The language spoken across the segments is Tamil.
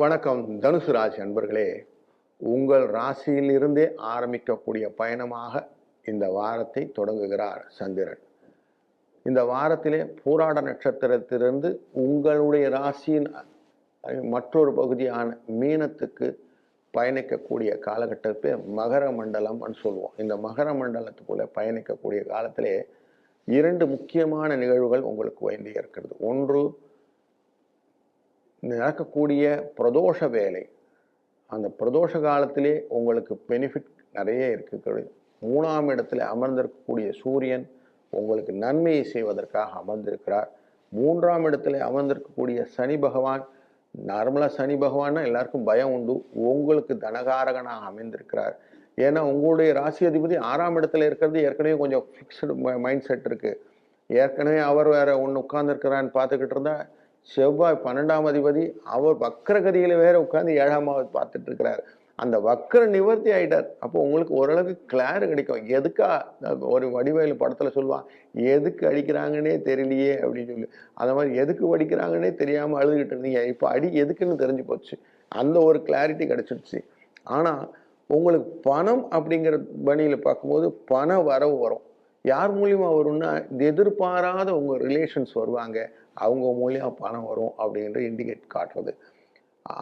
வணக்கம் தனுசு ராசி அன்பர்களே. உங்கள் ராசியிலிருந்தே ஆரம்பிக்கக்கூடிய பயணமாக இந்த வாரத்தை தொடங்குகிறார் சந்திரன். இந்த வாரத்திலே பூராட நட்சத்திரத்திலிருந்து உங்களுடைய ராசியின் மற்றொரு பகுதியான மீனத்துக்கு பயணிக்கக்கூடிய காலகட்டத்தை மகர மண்டலம்னு சொல்லுவோம். இந்த மகர மண்டலத்துக்குள்ளே பயணிக்கக்கூடிய காலத்திலே இரண்டு முக்கியமான நிகழ்வுகள் உங்களுக்கு வேண்டி இருக்கிறது ஒன்று நடக்கக்கூடிய பிரதோஷ வேலை அந்த பிரதோஷ காலத்திலே உங்களுக்கு பெனிஃபிட் நிறைய இருக்குது மூணாம் இடத்துல அமர்ந்திருக்கக்கூடிய சூரியன் உங்களுக்கு நன்மையை செய்வதற்காக அமர்ந்திருக்கிறார். மூன்றாம் இடத்துல அமர்ந்திருக்கக்கூடிய சனி பகவான் நார்மலாக சனி பகவான்னா எல்லாருக்கும் பயம் உண்டு. உங்களுக்கு தனகாரகனாக அமைந்திருக்கிறார். ஏன்னா உங்களுடைய ராசி அதிபதி ஆறாம் இடத்துல இருக்கிறது. ஏற்கனவே கொஞ்சம் ஃபிக்ஸ்டு மைண்ட் செட் இருக்குது ஏற்கனவே அவர் வேற ஒன்று உட்கார்ந்துருக்கிறான்னு பார்த்துக்கிட்டு இருந்தால் செவ்வாய் பன்னெண்டாம் அதிபதி அவர் வக்கரகதியில் வேற உட்காந்து ஏழாமாவது பார்த்துட்டு இருக்கிறார். அந்த வக்கர நிவர்த்தி ஆயிட்டார். அப்போ உங்களுக்கு ஓரளவுக்கு கிளார் கிடைக்கும். எதுக்கா ஒரு வடிவேலு படத்தில் சொல்லுவான் எதுக்கு அடிக்கிறாங்கன்னே தெரியலையே அப்படின்னு சொல்லி. அந்த மாதிரி எதுக்கு வடிக்கிறாங்கன்னே தெரியாமல் அழுதுகிட்டு இருந்தீங்க. இப்போ அடி எதுக்குன்னு தெரிஞ்சு போச்சு. அந்த ஒரு கிளாரிட்டி கிடைச்சிடுச்சு ஆனால் உங்களுக்கு பணம் அப்படிங்கிற பணியில் பார்க்கும்போது பண வரவு வரும். யார் மூலியமாக வரும்னா எதிர்பாராத உங்கள் ரிலேஷன்ஸ் வருவாங்க. அவங்க மூலியமாக பணம் வரும் அப்படின்ற இண்டிகேட் காட்டுறது.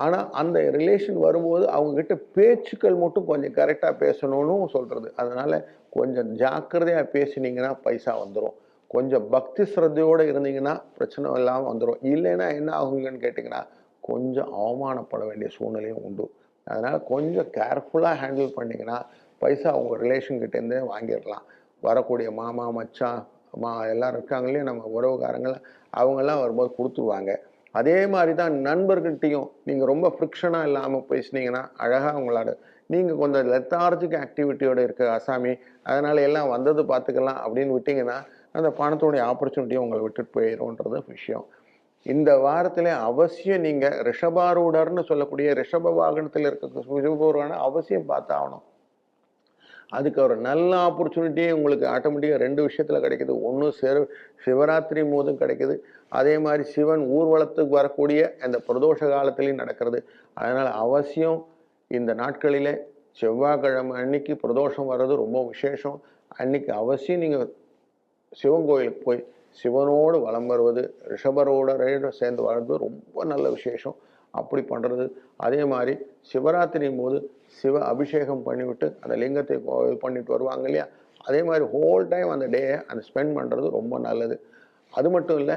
ஆனால் அந்த ரிலேஷன் வரும்போது அவங்கக்கிட்ட பேச்சுக்கள் மட்டும் கொஞ்சம் கரெக்டாக பேசணும்னு சொல்கிறது அதனால் கொஞ்சம் ஜாக்கிரதையாக பேசினீங்கன்னா பைசா வந்துடும் கொஞ்சம் பக்தி ஸ்ரத்தையோடு இருந்தீங்கன்னா பிரச்சனை இல்லாமல் வந்துடும் இல்லைன்னா என்ன ஆகுங்கன்னு கேட்டிங்கன்னா கொஞ்சம் அவமானப்பட வேண்டிய சூழ்நிலையும் உண்டு. அதனால் கொஞ்சம் கேர்ஃபுல்லாக ஹேண்டில் பண்ணிங்கன்னா பைசா உங்கள் ரிலேஷன்கிட்டேருந்தே வாங்கிடலாம். வரக்கூடிய மாமா மச்சான் மா எல்லாம் இருக்காங்க இல்லையா நம்ம உறவுக்காரங்கள அவங்கெல்லாம் வரும்போது கொடுத்துருவாங்க. அதே மாதிரி தான் நண்பர்கிட்டையும் நீங்கள் ரொம்ப ஃப்ரிக்ஷனாக இல்லாமல் பேசுனீங்கன்னா அழகாக உங்களோட நீங்கள் கொஞ்சம் லெத்தார்ஜிக் ஆக்டிவிட்டியோட இருக்க அசாமி அதனால் எல்லாம் வந்தது பார்த்துக்கலாம் அப்படின்னு விட்டிங்கன்னா அந்த பணத்தோடைய ஆப்பர்ச்சுனிட்டியும் உங்களை விட்டுட்டு போயிடும்ன்றது விஷயம். இந்த வாரத்தில் அவசியம் நீங்கள் ரிஷபாரூடர்னு சொல்லக்கூடிய ரிஷப வாகனத்தில் இருக்க ரிஷபூர்வான அவசியம் பார்த்தாகணும். அதுக்கு ஒரு நல்ல ஆப்பர்ச்சுனிட்டியே உங்களுக்கு ஆட்டோமேட்டிக்காக ரெண்டு விஷயத்தில் கிடைக்குது. ஒன்று சிவ சிவராத்திரி போதும் கிடைக்குது. அதே மாதிரி சிவன் ஊர்வலத்துக்கு வரக்கூடிய அந்த பிரதோஷ காலத்திலையும் நடக்கிறது. அதனால் அவசியம் இந்த நாட்களிலே செவ்வாய்க்கிழமை அன்னைக்கு பிரதோஷம் வர்றது ரொம்ப விசேஷம். அன்னைக்கு அவசியம் நீங்கள் சிவன் கோயிலுக்கு போய் சிவனோடு வலம் வருவது ரிஷபரோட சேர்ந்து வாழ்வது ரொம்ப நல்ல விசேஷம். அப்படி பண்ணுறது அதே மாதிரி சிவராத்திரியும் போது சிவ அபிஷேகம் பண்ணிவிட்டு அந்த லிங்கத்தை இது பண்ணிட்டு வருவாங்க இல்லையா? அதே மாதிரி ஹோல் டைம் அந்த டேயை அந்த ஸ்பெண்ட் பண்ணுறது ரொம்ப நல்லது. அது மட்டும் இல்லை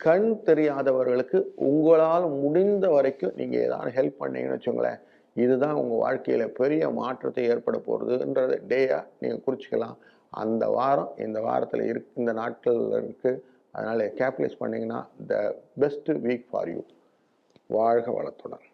கண் தெரியாதவர்களுக்கு உங்களால் முடிந்த வரைக்கும் நீங்கள் ஏதாவது ஹெல்ப் பண்ணீங்கன்னு வச்சுங்களேன் இதுதான் உங்கள் வாழ்க்கையில் பெரிய மாற்றத்தை ஏற்பட போகிறதுன்றது டேயாக நீங்கள் குறிச்சிக்கலாம். அந்த வாரம் இந்த வாரத்தில் இருக்கு இந்த நாட்களில் இருக்குது அதனால் கேபிட்டலைஸ் பண்ணிங்கன்னா the best week for you வாழ்க வளத்துடன்.